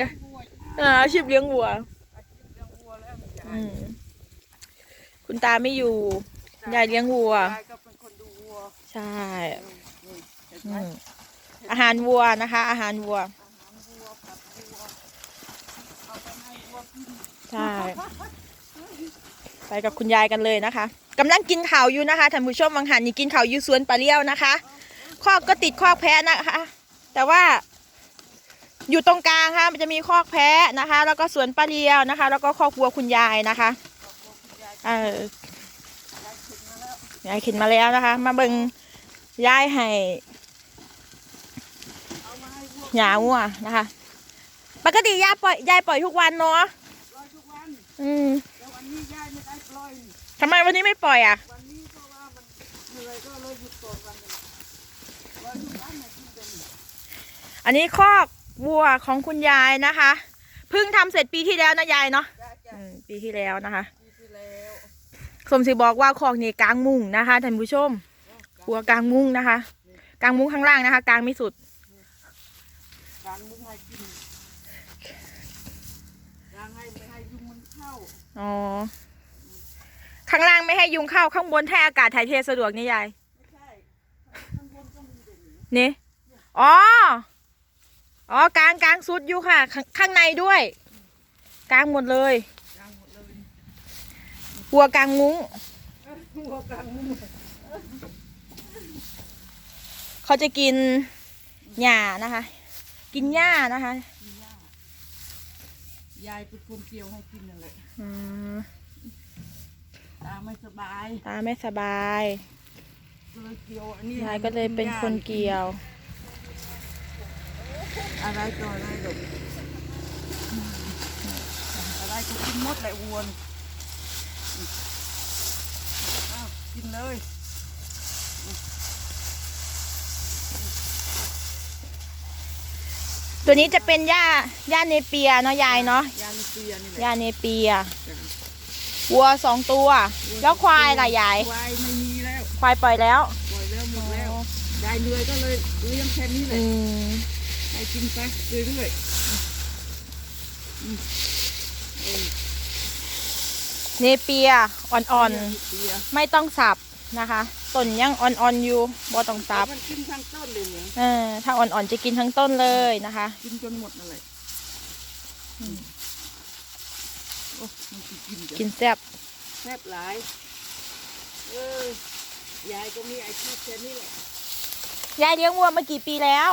ยายอ่าอาชีพเลี้ยงวัวอาชีพเลี้ยงวัวแล้วยายอืมคุณตาไม่อยู่ ยายเลี้ยงวัว ยายก็เป็นคนดูวัวใช่ นี่เห็นอืไหมมอาหารวัวนะคะ อาหารวัว อาหารวัวกับวัวเอาไปให้วัวกินใช่ ไปกับคุณยายกันเลยนะคะกำลังกินข่าวอยู่นะคะท่านผู้ชมบางหันนี่กินข่าวอยู่สวนปลาเลี้ยวนะคะ คอกก็ติดคอกแพะนะคะ แต่ว่าอยู่ตรงกลางค่ะมันจะมีคอกแพะนะคะ แล้วก็สวนปลาเลี้ยวนะคะ แล้วก็คอกวัวคุณยายนะคะเออยายเข็นมาแล้วนะคะ มาเบิ่งยายให้เอามาให้วัวหยาวัวนะคะ ปกติยายปล่อยยายปล่อยทุกวันเนาะปล่อยทุกวันอืมแต่วันนี้ยายไม่ได้ปล่อยทำไมวันนี้ไม่ปล่อยอะวันนี้เพราะว่ามันเหนื่อยก็เลยหยุดก่อนวันหนึงปล่อยทุกวันเนี่ยกินเป็น อันนี้คอกวัวของคุณยายนะคะเพิ่งทำเสร็จปีที่แล้วนะยายเนาะยายจะอืมปีที่แล้วนะคะปีที่แล้วสมศรีบอกว่าคอกนี่กลางมุ้งนะคะท่านผู้ชมวัวกลางมุ้งนะคะ กลางมุ้งข้างล่างนะคะ กลางไม่สุดกลางมุ้งให้กินกลางให้ไม่ให้ยุงมันเข้าอ๋อข้างล่างไม่ให้ยุงเข้าข้างบนให้อากาศถ่ายเทสะดวกนี่ยาย ไม่ใช่ข้างบนก็มีเด่ นอยู่นี่อ๋อ อ๋อกลางกลางสุดอยู่ค่ะ ข้างข้างในด้วยกลางหมดเลยกลางหมดเลยวัวกลางมุ้งเอ้ยหัวกลางมุ้งเขาจะกินหญ้านะคะ กินหญ้านะคะมีย่ายายเป็นคนเกี่ยวให้กินนั่นแหละอืมตาไม่สบาย ตาไม่สบายก็เล ยเกี่ยวอันนี้ยายก็เลยเป็นคนเกี่ยว อะไรต่ออะไรหรอกอะไรก็กินหมดแหละวัวนี่อ้าวกินเลยตัวนี้จะเป็นหญ้าหญ้าเนเปียเนาะยายเนาะยาลิเปียนี่แหหญ้าละเนเปียวัวสองตัว แล้วควายล่ะยาย ควายไม่มีแล้ว ควายปล่อยแล้วปล่อยแล้วหมดแล้วยายเหนื่อยก็เลยเลี้ยงแค่นี้เลอืยมให้กินไปเรื่อยๆอืมเออเนเปียอ่อนยาลิเปียๆไม่ต้องสับนะคะต้นยังอ่อนๆอยู่บ่ต้องสับมันกินทั้งต้นเลยเนี่ยเออถ้าอ่อนๆจะกินทั้งต้นเลยนะคะ กินจนหมดนั่นแหละโอ้มันสิกินกิกินนแซ่บแซ่บหลายเออ ยายก็มีอาชีพแค่นี้แหละยายเลี้ยงวัวมากี่ปีแล้ว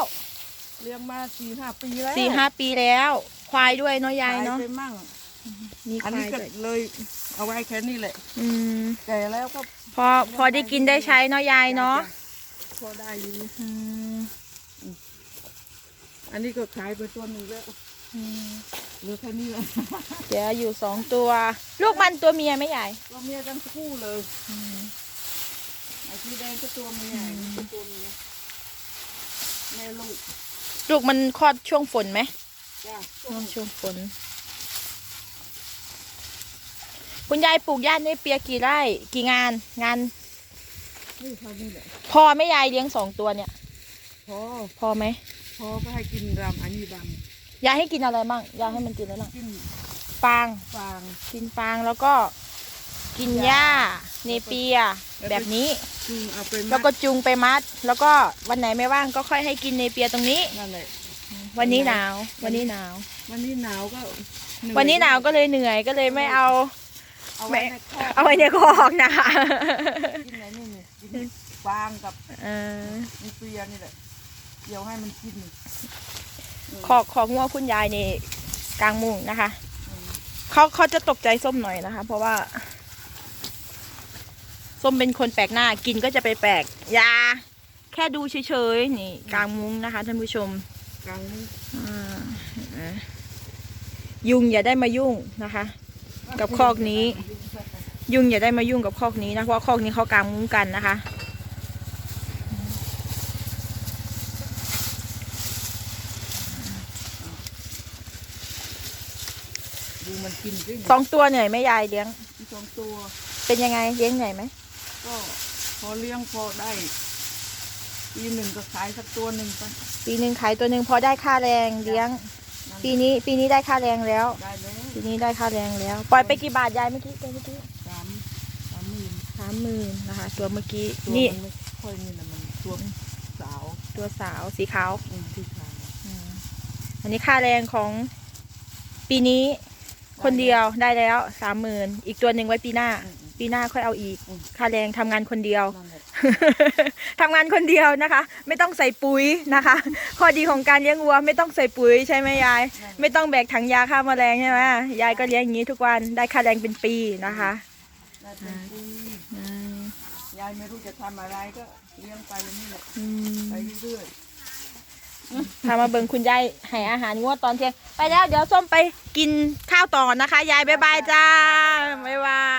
เลี้ยงมาสี่ห้าปีแล้วสี่ห้าปีแล้ว ควายด้วยเนาะยายขายเนาะไปมั่งมีคอันวานี้ยก็ด้วยเลยเอาไว้แค่นี้แหละ อืมแก่แล้วก็พอพอได้กินได้ใช้เนาะยายเนาะพอได้อยู่อืมอันนี้ก็ขายไปตัวหนึ่งแล้วอืมเหลือแค่นี้แหละเดี๋ยวอยู่สองตัว ลูกมันตัวเมียไหมยายก็เมียกันคู่เลย ไอ้ที่แดงก็ตัวเมียไอ้นี่ก็ตัวเมียแม่ลูกลูกมันคลอดช่วงฝนไหมจ้าช่วงช่วงฝน คุณยายปลูกย่านในเปียกี่ไร่ กี่งาน งาน นี่เท่านี้แหละพอไหมยายเลี้ยงสองตัวเนี่ย พอพอไหมพอก็ให้กินรำอันนี้บางยายให้กินอะไรบ้างยายให้มันกินอะไรบ้างกินฟาง ฟางกินฟางแล้วก็ กินหญ้าเนเปียแบบนี้จึงเอาไปมัดแล้วก็จุงไปมัด แล้วก็วันไหนไม่ว่างก็ค่อยให้กินเนเปียตรงนี้ นั่นแหละ วันนี้หนาว วันนี้หนาว วันนี้หนาวก็เหอยวันนี้หนาวก็เลยเหนื่อยก็เลยไม่เอา เอาไว้ในคอกเอาไว้ในคอกนะคะกินไหนนี่นี่กินฟางกับเออนี่เปียนี่แหละเดี๋ยวให้มันกินคอกของงัวคุณยายนี่กลางมุงนะคะเขาเขาจะตกใจส้มหน่อยนะคะ เพราะว่า ส้มเป็นคนแปลกหน้ากินก็จะไปแปลกอยา แค่ดูเฉยๆนี่ กลางมุ้งนะคะท่านผู้ชมกลางนี้อ่าเห็นไหมยุงอย่าได้มายุ่งนะคะ กับคอกนี้ ยุงอย่าได้มายุ่งกับคอกนี้นะเพราะว่าคอกนี้เขากางมุ้งกันนะคะดูมันกินสิสองตัวเหนื่อยไหมยายเลี้ยงมีสองตัว เป็นยังไงเลี้ยงเหนื่อยไหม ก็พอเลี้ยงพอได้ ปีหนึ่งก็ขายสักตัวหนึ่งไปปีหนึ่งขายตัวหนึ่งพอได้ค่าแรงเลี้ยงนั่นปีนี้ปีนี้ได้ค่าแรงแล้ว ได้เลยปีนี้ได้ค่าแรงแล้ว ปล่อยไปกี่บาทยายเมื่อกี้ตัวเมื่อกี้สามสามหมื่นสามหมื่นนะคะ ตัวเมื่อกี้ตัวนี่มันไม่ค่อยนี่นะมันตัวสาวตัวสาวสีขาวอืมที่ขายอืมอันนี้ค่าแรงของปีนี้คนเดียวได้แล้วสามหมื่นอีกตัวหนึ่งไว้ปีหน้า อืมอืม ปีหน้าค่อยเอาอีกอืมค่าแรงทำงานคนเดียวนั่นแหละทำงานคนเดียวนะคะ ไม่ต้องใส่ปุ๋ยนะคะ ข้อดีของการเลี้ยงวัวไม่ต้องใส่ปุ๋ยใช่ไหมยาย ไม่ต้องแบกถังยาฆ่าแมลงใช่ไหมยายก็เลี้ยงอย่างนี้ทุกวันได้ค่าแรงเป็นปีนะคะได้เป็นปีอืมยายไม่รู้จะทำอะไรก็เลี้ยงไปอย่างนี้แหละอืมไปเรื่อยพามาเบิ่งคุณยายให้อาหารงัวตอนเที่ยง ไปแล้วเดี๋ยวส้มไปกินข้าวต่อนะคะ ยายบ๊ายบายจ้าบ๊ายบาย